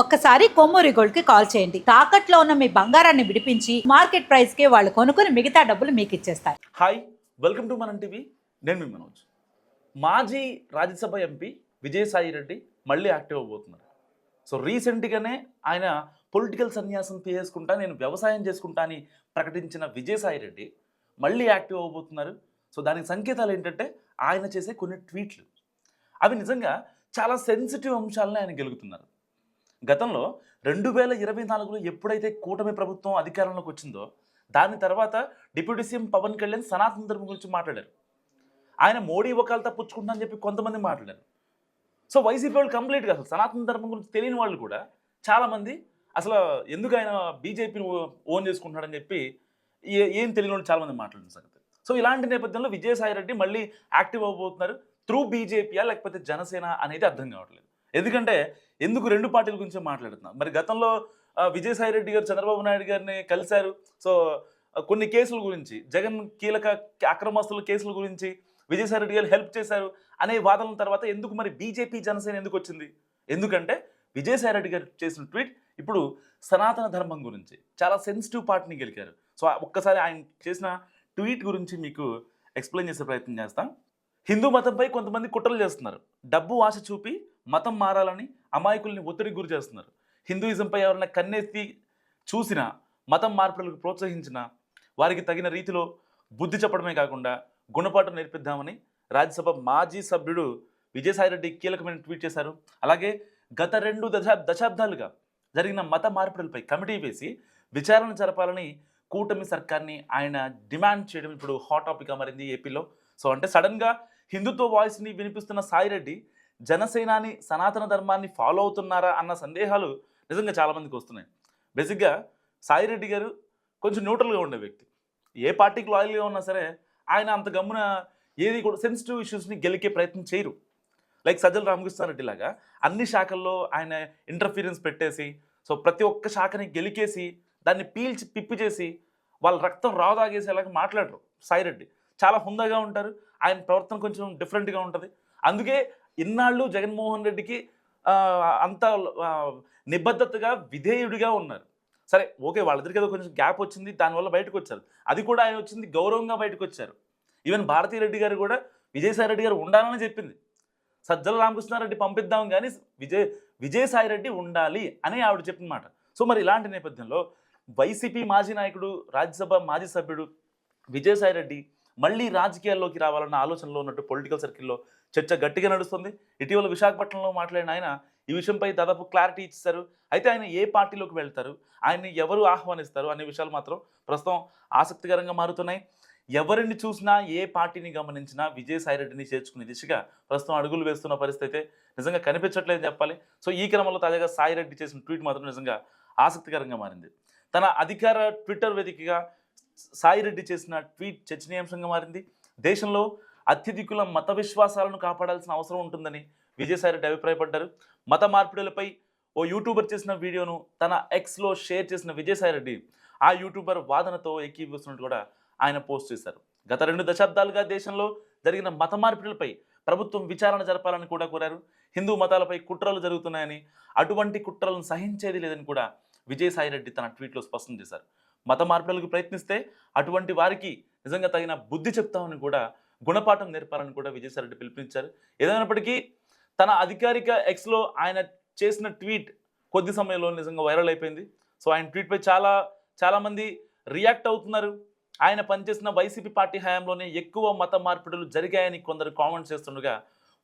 ఒక్కసారి కొమ్మూరి గోల్డ్కి కాల్ చేయండి. తాకట్లో ఉన్న మీ బంగారాన్ని విడిపించి మార్కెట్ ప్రైస్కి వాళ్ళు కొనుక్కుని మిగతా డబ్బులు మీకు ఇచ్చేస్తారు. Hi welcome to Manam TV. నేను మీ మనోజ్. మాజీ రాజ్యసభ ఎంపీ విజయసాయి రెడ్డి మళ్ళీ యాక్టివ్ అవబోతున్నారు సో రీసెంట్గానే ఆయన పొలిటికల్ సన్యాసం తీసుకుంటా నేను వ్యవసాయం చేసుకుంటా అని ప్రకటించిన విజయసాయి రెడ్డి మళ్ళీ యాక్టివ్ అవబోతున్నారు సో దానికి సంకేతాలు ఏంటంటే ఆయన చేసే కొన్ని ట్వీట్లు. అవి నిజంగా చాలా సెన్సిటివ్ అంశాలను ఆయన గెలుగుతున్నారు. గతంలో రెండు వేల ఇరవై నాలుగులో ఎప్పుడైతే కూటమి ప్రభుత్వం అధికారంలోకి వచ్చిందో దాని తర్వాత డిప్యూటీ సీఎం పవన్ కళ్యాణ్ సనాతన ధర్మం గురించి మాట్లాడారు. ఆయన మోడీ ఒకళ్ళతో పుచ్చుకుంటా అని చెప్పి కొంతమంది మాట్లాడారు. సో వైసీపీ వాళ్ళు కంప్లీట్గా అసలు సనాతన ధర్మం గురించి తెలియని వాళ్ళు కూడా చాలామంది అసలు ఎందుకు ఆయన బీజేపీని ఓన్ చేసుకుంటున్నాడని చెప్పి ఏం తెలియని వాళ్ళు చాలామంది మాట్లాడిన సంగతి. సో ఇలాంటి నేపథ్యంలో విజయసాయి రెడ్డి మళ్ళీ యాక్టివ్ అవబోతున్నారు త్రూ బీజేపీయా లేకపోతే జనసేన అనేది అర్థం కావట్లేదు. ఎందుకంటే ఎందుకు రెండు పార్టీల గురించి మాట్లాడుతున్నాం మరి గతంలో విజయసాయి రెడ్డి గారు చంద్రబాబు నాయుడు గారిని కలిశారు. సో కొన్ని కేసుల గురించి జగన్ కీలక అక్రమస్తుల కేసుల గురించి విజయసాయి రెడ్డి గారు హెల్ప్ చేశారు అనే వాదనల తర్వాత ఎందుకు మరి బీజేపీ జనసేన ఎందుకు వచ్చింది? ఎందుకంటే విజయసాయి రెడ్డి గారు చేసిన ట్వీట్ ఇప్పుడు సనాతన ధర్మం గురించి చాలా సెన్సిటివ్ పార్టీని గెలికారు. సో ఒక్కసారి ఆయన చేసిన ట్వీట్ గురించి మీకు ఎక్స్ప్లెయిన్ చేసే ప్రయత్నం చేస్తాం. హిందూ మతంపై కొంతమంది కుట్రలు చేస్తున్నారు. డబ్బు ఆశ చూపి మతం మారాలని అమాయకుల్ని ఒత్తిడికి గురి చేస్తున్నారు. హిందూయిజంపై ఎవరైనా కన్నెత్తి చూసినా మతం మార్పులకు ప్రోత్సహించిన వారికి తగిన రీతిలో బుద్ధి చెప్పడమే కాకుండా గుణపాఠం నేర్పిద్దామని రాజ్యసభ మాజీ సభ్యుడు విజయసాయిరెడ్డి కీలకమైన ట్వీట్ చేశారు. అలాగే గత రెండు దశా దశాబ్దాలుగా జరిగిన మత మార్పులపై కమిటీ వేసి విచారణ జరపాలని కూటమి సర్కార్ని ఆయన డిమాండ్ చేయడం ఇప్పుడు హాట్ టాపిక్గా మారింది ఏపీలో. సో అంటే సడన్గా హిందుత్వ వాయిస్ని వినిపిస్తున్న సాయిరెడ్డి జనసేనాని సనాతన ధర్మాన్ని ఫాలో అవుతున్నారా అన్న సందేహాలు నిజంగా చాలామందికి వస్తున్నాయి. బేసిక్గా సాయిరెడ్డి గారు కొంచెం న్యూట్రల్గా ఉండే వ్యక్తి. ఏ పార్టీకి లాయల్గా ఉన్నా సరే ఆయన అంత గమ్మున ఏది కూడా సెన్సిటివ్ ఇష్యూస్ని గెలికే ప్రయత్నం చేయరు. లైక్ సజ్జల రామకృష్ణారెడ్డి లాగా అన్ని శాఖల్లో ఆయన ఇంటర్ఫీరెన్స్ పెట్టేసి సో ప్రతి ఒక్క శాఖని గెలికేసి దాన్ని పీల్చి పిప్పి చేసి వాళ్ళ రక్తం రావదాగేసేలాగా మాట్లాడరు సాయిరెడ్డి చాలా హుందాగా ఉంటారు. ఆయన ప్రవర్తన కొంచెం డిఫరెంట్గా ఉంటుంది. అందుకే ఇన్నాళ్ళు జగన్మోహన్ రెడ్డికి అంత నిబద్ధతగా విధేయుడిగా ఉన్నారు. సరే ఓకే వాళ్ళిద్దరికి ఏదో కొంచెం గ్యాప్ వచ్చింది దానివల్ల బయటకు వచ్చారు అది కూడా ఆయన వచ్చింది గౌరవంగా బయటకు వచ్చారు ఈవెన్ భారతీ రెడ్డి గారు కూడా విజయసాయి రెడ్డి గారు ఉండాలని చెప్పింది. సజ్జల రామకృష్ణారెడ్డి పంపిద్దాం కానీ విజయ్ విజయసాయి రెడ్డి ఉండాలి అని ఆవిడ చెప్పిన మాట. సో మరి ఇలాంటి నేపథ్యంలో వైసీపీ మాజీ నాయకుడు రాజ్యసభ మాజీ సభ్యుడు విజయసాయి రెడ్డి మళ్ళీ రాజకీయాల్లోకి రావాలన్న ఆలోచనలో ఉన్నట్టు పొలిటికల్ సర్కిల్లో చర్చ గట్టిగా నడుస్తుంది. ఇటీవల విశాఖపట్నంలో మాట్లాడిన ఆయన ఈ విషయంపై దాదాపు క్లారిటీ ఇచ్చారు అయితే ఆయన ఏ పార్టీలోకి వెళ్తారు? ఆయన్ని ఎవరు ఆహ్వానిస్తారు? అనే విషయాలు మాత్రం ప్రస్తుతం ఆసక్తికరంగా మారుతున్నాయి. ఎవరిని చూసినా ఏ పార్టీని గమనించినా విజయసాయిరెడ్డిని చేర్చుకునే దిశగా ప్రస్తుతం అడుగులు వేస్తున్న పరిస్థితి అయితే నిజంగా కనిపించట్లేదు చెప్పాలి. సో ఈ క్రమంలో తాజాగా సాయి రెడ్డి చేసిన ట్వీట్ మాత్రం నిజంగా ఆసక్తికరంగా మారింది. తన అధికార ట్విట్టర్ వేదికగా సాయి రెడ్డి చేసిన ట్వీట్ చర్చనీయాంశంగా మారింది. దేశంలో అత్యధికుల మత విశ్వాసాలను కాపాడాల్సిన అవసరం ఉంటుందని విజయసాయి రెడ్డి అభిప్రాయపడ్డారు. మత మార్పిడులపై ఓ యూట్యూబర్ చేసిన వీడియోను తన ఎక్స్లో షేర్ చేసిన విజయసాయి రెడ్డి ఆ యూట్యూబర్ వాదనతో ఏకీభవిస్తున్నట్టు కూడా ఆయన పోస్ట్ చేశారు. గత రెండు దశాబ్దాలుగా దేశంలో జరిగిన మత మార్పిడులపై ప్రభుత్వం విచారణ జరపాలని కూడా కోరారు. హిందూ మతాలపై కుట్రలు జరుగుతున్నాయని అటువంటి కుట్రలను సహించేది లేదని కూడా విజయసాయి రెడ్డి తన ట్వీట్లో స్పష్టం చేశారు. మత మార్పులకు ప్రయత్నిస్తే అటువంటి వారికి నిజంగా తగిన బుద్ధి చెప్తామని కూడా గుణపాఠం నేర్పాలని కూడా విజయసాయిరెడ్డి పిలిపించారు. పిలుపునిచ్చారు ఏదైనప్పటికీ తన అధికారిక ఎక్స్లో ఆయన చేసిన ట్వీట్ కొద్ది సమయంలో నిజంగా వైరల్ అయిపోయింది. సో ఆయన ట్వీట్పై చాలా చాలామంది రియాక్ట్ అవుతున్నారు. ఆయన పనిచేసిన వైసీపీ పార్టీ హయాంలోనే ఎక్కువ మత మార్పిడులు జరిగాయని కొందరు కామెంట్స్ చేస్తుండగా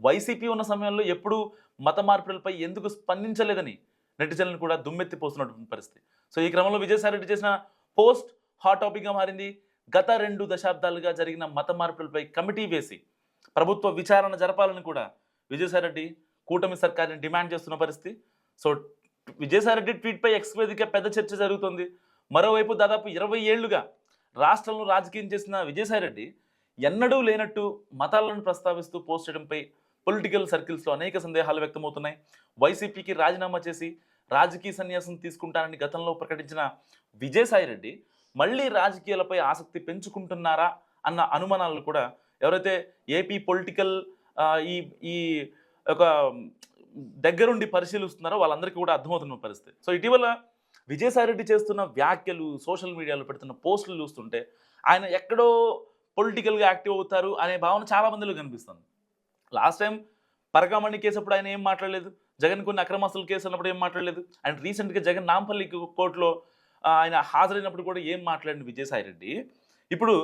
వైసీపీ ఉన్న సమయంలో ఎప్పుడూ మత మార్పిడులపై ఎందుకు స్పందించలేదని నెటిజన్లను కూడా దుమ్మెత్తిపోస్తున్నటువంటి పరిస్థితి. సో ఈ క్రమంలో విజయసాయిరెడ్డి చేసిన పోస్ట్ హాట్ టాపిక్గా మారింది. గత రెండు దశాబ్దాలుగా జరిగిన మత మార్పులపై కమిటీ వేసి ప్రభుత్వ విచారణ జరపాలని కూడా విజయసాయిరెడ్డి కూటమి సర్కార్ని డిమాండ్ చేస్తున్న పరిస్థితి. సో విజయసాయిరెడ్డి ట్వీట్పై ఎక్స్ వేదిక పెద్ద చర్చ జరుగుతుంది. మరోవైపు దాదాపు ఇరవై ఏళ్ళుగా రాష్ట్రంలో రాజకీయం చేసిన విజయసాయిరెడ్డి ఎన్నడూ లేనట్టు మతాలను ప్రస్తావిస్తూ పోస్ట్ చేయడంపై పొలిటికల్ సర్కిల్స్లో అనేక సందేహాలు వ్యక్తమవుతున్నాయి. వైసీపీకి రాజీనామా చేసి రాజకీయ సన్యాసం తీసుకుంటానని గతంలో ప్రకటించిన విజయసాయిరెడ్డి మళ్ళీ రాజకీయాలపై ఆసక్తి పెంచుకుంటున్నారా అన్న అనుమానాలు కూడా ఎవరైతే ఏపీ పొలిటికల్ ఈ ఈ ఒక దగ్గరుండి పరిశీలిస్తున్నారో వాళ్ళందరికీ కూడా అర్థమవుతున్న పరిస్థితి. సో ఇటీవల విజయసాయి రెడ్డి చేస్తున్న వ్యాఖ్యలు సోషల్ మీడియాలో పెడుతున్న పోస్టులు చూస్తుంటే ఆయన ఎక్కడో పొలిటికల్గా యాక్టివ్ అవుతారు అనే భావన చాలా మందిలో కనిపిస్తుంది. లాస్ట్ టైం పరకామణి కేసు అప్పుడు ఆయన ఏం మాట్లాడలేదు జగన్ కొన్ని అక్రమాస్తుల కేసు అన్నప్పుడు ఏం మాట్లాడలేదు అండ్ రీసెంట్గా జగన్ నాంపల్లి కోర్టులో ఆయన హాజరైనప్పుడు కూడా ఏం మాట్లాడిన విజయసాయి రెడ్డి ఇప్పుడు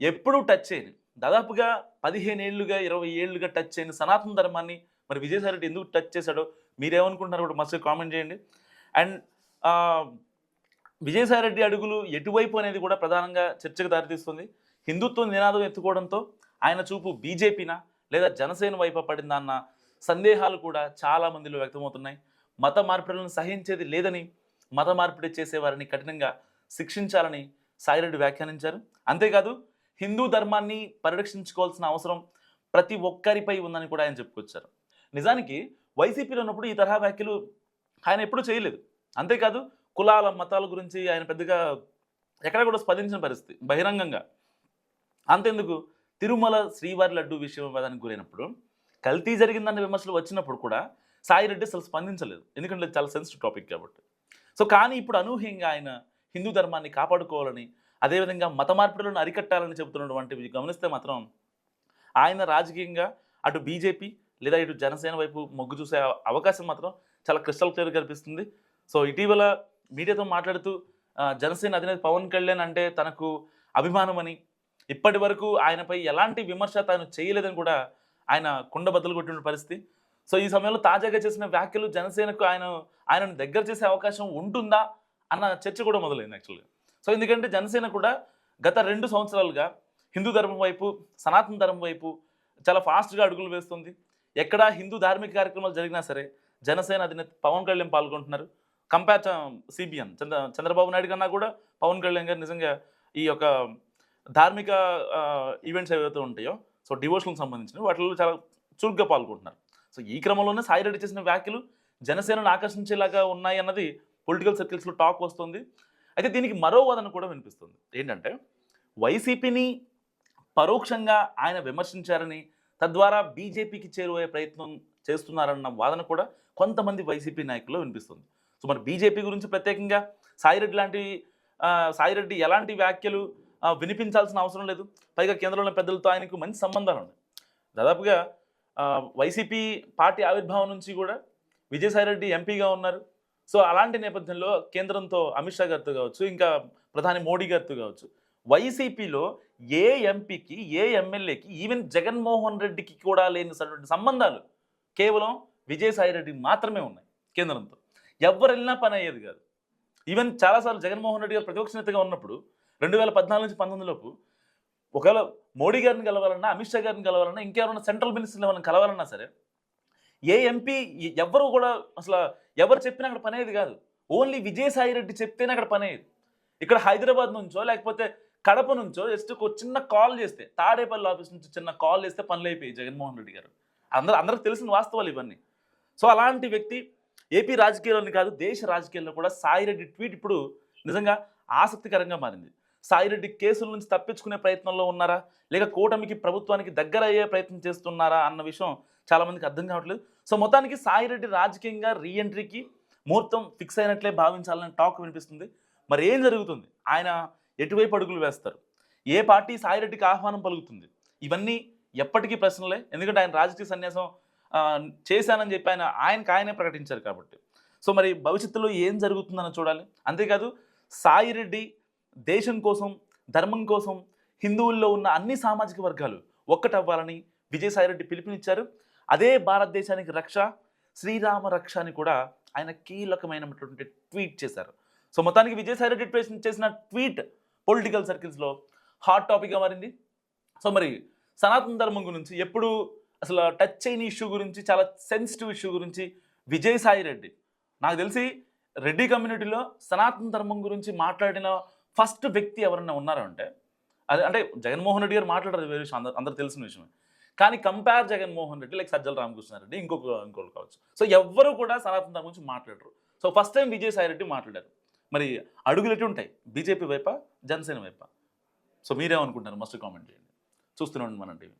ఎప్పుడూ టచ్ చేయని దాదాపుగా పదిహేను ఏళ్ళుగా ఇరవై ఏళ్ళుగా టచ్ చేయని సనాతన ధర్మాన్ని మరి విజయసాయి రెడ్డి ఎందుకు టచ్ చేశాడో మీరేమనుకుంటున్నారు కూడా మస్తు కామెంట్ చేయండి. అండ్ విజయసాయి రెడ్డి అడుగులు ఎటువైపు అనేది కూడా ప్రధానంగా చర్చకు దారితీస్తుంది. హిందుత్వం నినాదం ఎత్తుకోవడంతో ఆయన చూపు బీజేపీనా లేదా జనసేన వైపు పడిందా అన్న సందేహాలు కూడా చాలా మందిలో వ్యక్తమవుతున్నాయి. మత మార్పిడులను సహించేది లేదని మత మార్పిడి చేసేవారిని కఠినంగా శిక్షించాలని సాయిరెడ్డి వ్యాఖ్యానించారు. అంతేకాదు హిందూ ధర్మాన్ని పరిరక్షించుకోవాల్సిన అవసరం ప్రతి ఒక్కరిపై ఉందని కూడా ఆయన చెప్పుకొచ్చారు. నిజానికి వైసీపీలో ఉన్నప్పుడు ఈ తరహా వ్యాఖ్యలు ఆయన ఎప్పుడూ చేయలేదు. అంతేకాదు కులాల మతాల గురించి ఆయన పెద్దగా ఎక్కడ కూడా స్పందించిన పరిస్థితి బహిరంగంగా. అంతెందుకు? తిరుమల శ్రీవారి లడ్డు విషయం వివాదానికి గురైనప్పుడు కల్తీ జరిగిందన్న విమర్శలు వచ్చినప్పుడు కూడా సాయిరెడ్డి అసలు స్పందించలేదు. ఎందుకంటే చాలా సెన్సిటివ్ టాపిక్ కాబట్టి. సో కానీ ఇప్పుడు అనూహ్యంగా ఆయన హిందూ ధర్మాన్ని కాపాడుకోవాలని అదేవిధంగా మత మార్పిడులను అరికట్టాలని చెబుతున్నటువంటివి గమనిస్తే మాత్రం ఆయన రాజకీయంగా అటు బీజేపీ లేదా ఇటు జనసేన వైపు మొగ్గు చూసే అవకాశం మాత్రం చాలా క్రిస్టల్ క్లియర్ కనిపిస్తుంది. సో ఇటీవల మీడియాతో మాట్లాడుతూ జనసేన అధినేత పవన్ కళ్యాణ్ అంటే తనకు అభిమానమని ఇప్పటి వరకు ఆయనపై ఎలాంటి విమర్శ తాను చేయలేదని కూడా ఆయన కుండ బద్దలు కొట్టిన పరిస్థితి. సో ఈ సమయంలో తాజాగా చేసిన వ్యాఖ్యలు జనసేనకు ఆయన ఆయనను దగ్గర చేసే అవకాశం ఉంటుందా అన్న చర్చ కూడా మొదలైంది యాక్చువల్గా సో ఎందుకంటే జనసేన కూడా గత రెండు సంవత్సరాలుగా హిందూ ధర్మం వైపు సనాతన ధర్మం వైపు చాలా ఫాస్ట్గా అడుగులు వేస్తుంది. ఎక్కడ హిందూ ధార్మిక కార్యక్రమాలు జరిగినా సరే జనసేన అధినేత పవన్ కళ్యాణ్ పాల్గొంటున్నారు. కంపేర్ సిబిఎన్ చంద్ర చంద్రబాబు నాయుడు కన్నా కూడా పవన్ కళ్యాణ్ గారు నిజంగా ఈ యొక్క ధార్మిక ఈవెంట్స్ ఏవైతే ఉంటాయో సో డివోషన్కి సంబంధించినవి వాటిలో చాలా చురుగ్గా పాల్గొంటున్నారు. సో ఈ క్రమంలోనే సాయిరెడ్డి చేసిన వ్యాఖ్యలు జనసేనను ఆకర్షించేలాగా ఉన్నాయి అన్నది పొలిటికల్ సర్కిల్స్లో టాక్ వస్తుంది. అయితే దీనికి మరో వాదన కూడా వినిపిస్తుంది. ఏంటంటే వైసీపీని పరోక్షంగా ఆయన విమర్శించారని తద్వారా బీజేపీకి చేరువయ్యే ప్రయత్నం చేస్తున్నారన్న వాదన కూడా కొంతమంది వైసీపీ నాయకుల్లో వినిపిస్తుంది. సో మరి బీజేపీ గురించి ప్రత్యేకంగా సాయిరెడ్డి లాంటి సాయిరెడ్డి ఎలాంటి వ్యాఖ్యలు వినిపించాల్సిన అవసరం లేదు. పైగా కేంద్రంలో పెద్దలతో ఆయనకు మంచి సంబంధాలు ఉన్నాయి. దాదాపుగా వైసీపీ పార్టీ ఆవిర్భావం నుంచి కూడా విజయసాయిరెడ్డి ఎంపీగా ఉన్నారు. సో అలాంటి నేపథ్యంలో కేంద్రంతో అమిత్ షా గారితో కావచ్చు ఇంకా ప్రధాని మోడీ గారితో కావచ్చు వైసీపీలో ఏ ఎంపీకి ఏ ఎమ్మెల్యేకి ఈవెన్ జగన్మోహన్ రెడ్డికి కూడా లేని సంబంధాలు కేవలం విజయసాయిరెడ్డి మాత్రమే ఉన్నాయి కేంద్రంతో. ఎవరు వెళ్ళినా పని అయ్యేది కాదు. ఈవెన్ చాలాసార్లు జగన్మోహన్ రెడ్డి గారు ప్రతిపక్ష నేతగా ఉన్నప్పుడు రెండు వేల పద్నాలుగు నుంచి పంతొమ్మిది లోపు ఒకవేళ మోడీ గారిని కలవాలన్నా అమిత్ షా గారిని కలవాలన్నా ఇంకెవరైనా సెంట్రల్ మినిస్టర్ని మనం కలవాలన్నా సరే ఏ ఎంపీ ఎవరు కూడా అసలు ఎవరు చెప్పినా అక్కడ పనేది కాదు. ఓన్లీ విజయసాయి రెడ్డి చెప్తేనే అక్కడ పనేది. ఇక్కడ హైదరాబాద్ నుంచో లేకపోతే కడప నుంచో జస్ట్ ఒక చిన్న కాల్ చేస్తే తాడేపల్లి ఆఫీస్ నుంచి చిన్న కాల్ చేస్తే పనులు అయిపోయాయి జగన్మోహన్ రెడ్డి గారు. అందరూ అందరికి తెలిసిన వాస్తవాలు ఇవన్నీ. సో అలాంటి వ్యక్తి ఏపీ రాజకీయాల్లోని కాదు దేశ రాజకీయాల్లో కూడా సాయిరెడ్డి ట్వీట్ ఇప్పుడు నిజంగా ఆసక్తికరంగా మారింది. సాయిరెడ్డి కేసుల నుంచి తప్పించుకునే ప్రయత్నంలో ఉన్నారా? లేక కూటమికి ప్రభుత్వానికి దగ్గర అయ్యే ప్రయత్నం చేస్తున్నారా అన్న విషయం చాలామందికి అర్థం కావట్లేదు. సో మొత్తానికి సాయిరెడ్డి రాజకీయంగా రీఎంట్రీకి ముహూర్తం ఫిక్స్ అయినట్లే భావించాలని టాక్ వినిపిస్తుంది. మరి ఏం జరుగుతుంది? ఆయన ఎటువైపు అడుగులు వేస్తారు? ఏ పార్టీ సాయిరెడ్డికి ఆహ్వానం పలుకుతుంది? ఇవన్నీ ఎప్పటికీ ప్రశ్నలే. ఎందుకంటే ఆయన రాజకీయ సన్యాసం చేశానని చెప్పి ఆయన ఆయనకు ఆయనే ప్రకటించారు కాబట్టి. సో మరి భవిష్యత్తులో ఏం జరుగుతుందని చూడాలి. అంతేకాదు సాయిరెడ్డి దేశం కోసం ధర్మం కోసం హిందువుల్లో ఉన్న అన్ని సామాజిక వర్గాలు ఒక్కటవ్వాలని విజయసాయిరెడ్డి పిలుపునిచ్చారు. అదే భారతదేశానికి రక్ష శ్రీరామ రక్ష అని కూడా ఆయన కీలకమైనటువంటి ట్వీట్ చేశారు. సో మొత్తానికి విజయసాయిరెడ్డి చేసిన- చేసిన ట్వీట్ పొలిటికల్ సర్కిల్స్లో హాట్ టాపిక్గా మారింది. సో మరి సనాతన ధర్మం గురించి ఎప్పుడు అసలు టచ్ చేయని ఇష్యూ గురించి చాలా సెన్సిటివ్ ఇష్యూ గురించి విజయసాయి రెడ్డి నాకు తెలిసి రెడ్డి కమ్యూనిటీలో సనాతన ధర్మం గురించి మాట్లాడిన ఫస్ట్ వ్యక్తి ఎవరన్నా ఉన్నారా అంటే అది అంటే జగన్మోహన్ రెడ్డి గారు మాట్లాడారు వేరే విషయం. అందరు అందరు తెలిసిన విషయమే. కానీ కంపేర్ జగన్మోహన్ రెడ్డి లైక్ సజ్జల రామకృష్ణారెడ్డి ఇంకొక ఇంకొకరు కావచ్చు. సో ఎవ్వరు కూడా సనాతన ధర్మం గురించి మాట్లాడరు. So first time Vijayasai Reddy మాట్లాడారు. మరి అడుగులు ఎటు ఉంటాయి? బీజేపీ వైపా జనసేన వైపా? సో మీరేమనుకుంటున్నారు మస్ట్ కామెంట్ చేయండి. చూస్తున్నాం మన టీవీ.